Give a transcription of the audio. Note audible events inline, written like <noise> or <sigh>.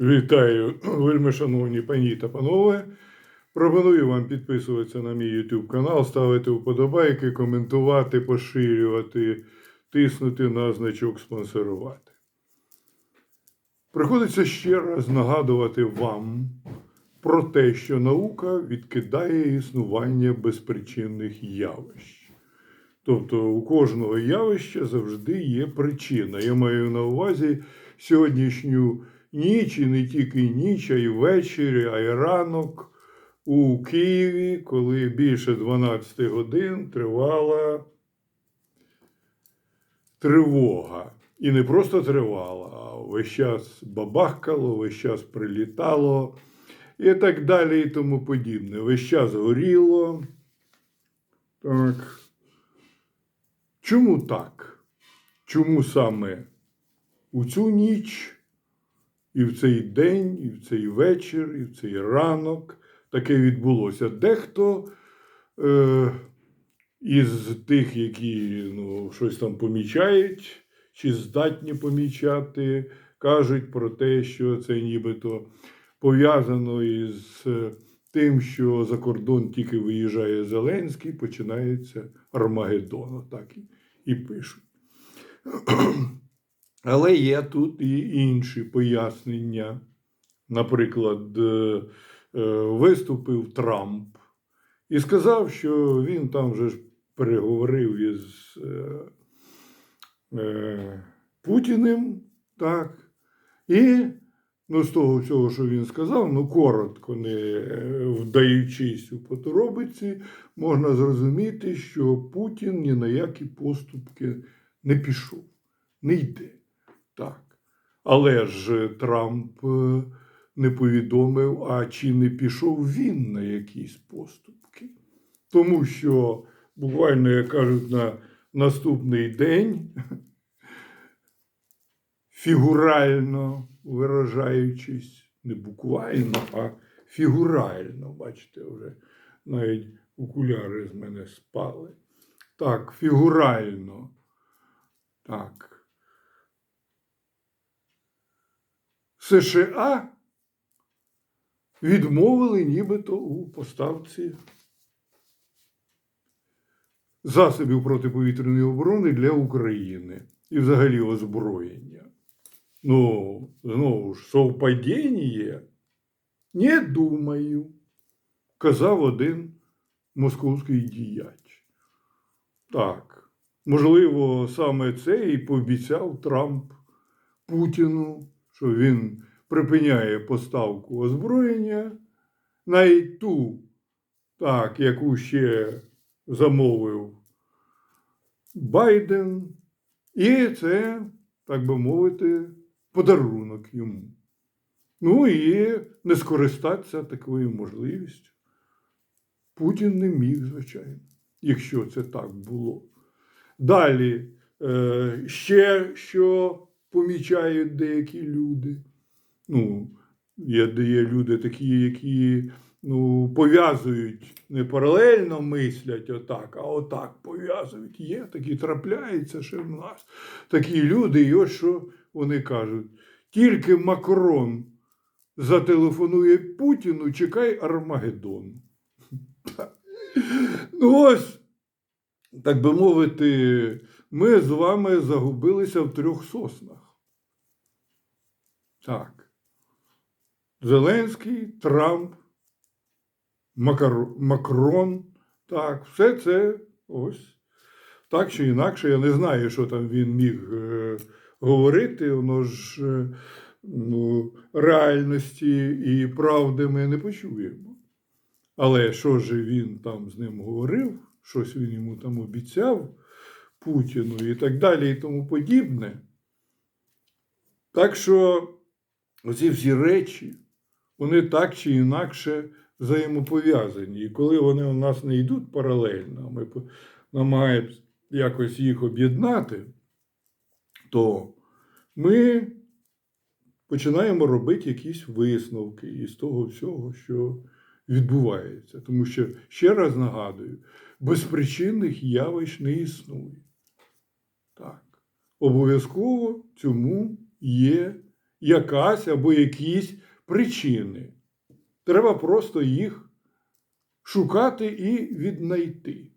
Вітаю, вельми шановні пані та панове. Пропоную вам підписуватися на мій YouTube канал, ставити вподобайки, коментувати, поширювати, тиснути на значок спонсорувати. Приходиться ще раз нагадувати вам про те, що наука відкидає існування безпричинних явищ. Тобто у кожного явища завжди є причина. Я маю на увазі сьогоднішню ніч, і не тільки ніч, а й ввечері, а й ранок у Києві, коли більше 12 годин тривала тривога. І не просто тривала, а весь час бабахкало, весь час прилітало і так далі, і тому подібне. Весь час горіло. Так. Чому так? Чому саме у цю ніч, і в цей день, і в цей вечір, і в цей ранок таке відбулося? Дехто е, із тих, які ну, щось там помічають, чи здатні помічати, кажуть про те, що це нібито пов'язано із е, тим, що за кордон тільки виїжджає Зеленський, починається Армагеддон. Так і, і пишуть. Але є тут і інші пояснення. Наприклад, е, е, виступив Трамп і сказав, що він там вже ж переговорив із е, Путіним, так, і ну, з того всього, що він сказав, ну коротко, не вдаючись у поторобиці, можна зрозуміти, що Путін ні на які поступки не пішов, не йде. Так. Але ж Трамп е, не повідомив, а чи не пішов він на якісь поступки. Тому що буквально, як кажуть, на наступний день, <laughs> фігурально виражаючись, не буквально, а фігурально, бачите, вже навіть окуляри з мене спали. Так, фігурально. Так. США відмовили нібито у поставці засобів протиповітряної оборони для України і взагалі озброєння. Ну, знову ж, совпадіння? Не думаю, казав один московський діяч. Так, можливо, саме це і пообіцяв Трамп Путіну, що він припиняє поставку озброєння, навіть ту, так, яку ще замовив Байден, і це, так би мовити, подарунок йому. Ну і не скористатися такою можливістю. Путін не міг, звичайно, якщо це так було. Далі, е, ще що помічають деякі люди. Ну, є, є люди такі, які ну, пов'язують не паралельно мислять отак, а отак пов'язують. Є такі трапляються ще в нас. Такі люди, і ось що вони кажуть. Тільки Макрон зателефонує Путіну, чекай Армагеддон. <laughs> Ну ось, так би мовити, ми з вами загубилися в трьох соснах. Так. Зеленський, Трамп. Макрон. Так, все це ось. Так чи інакше, я не знаю, що там він міг е, говорити. Воно ж е, ну, реальності і правди ми не почуємо. Але що ж він там з ним говорив, щось він йому там обіцяв Путіну і так далі, і тому подібне. Так що оці всі речі, вони так чи інакше взаємопов'язані. І коли вони у нас не йдуть паралельно, ми намагаємося якось їх об'єднати, то ми починаємо робити якісь висновки із того всього, що відбувається. Тому що, ще раз нагадую, безпричинних явищ не існує. Обов'язково цьому є якась або якісь причини. Треба просто їх шукати і віднайти.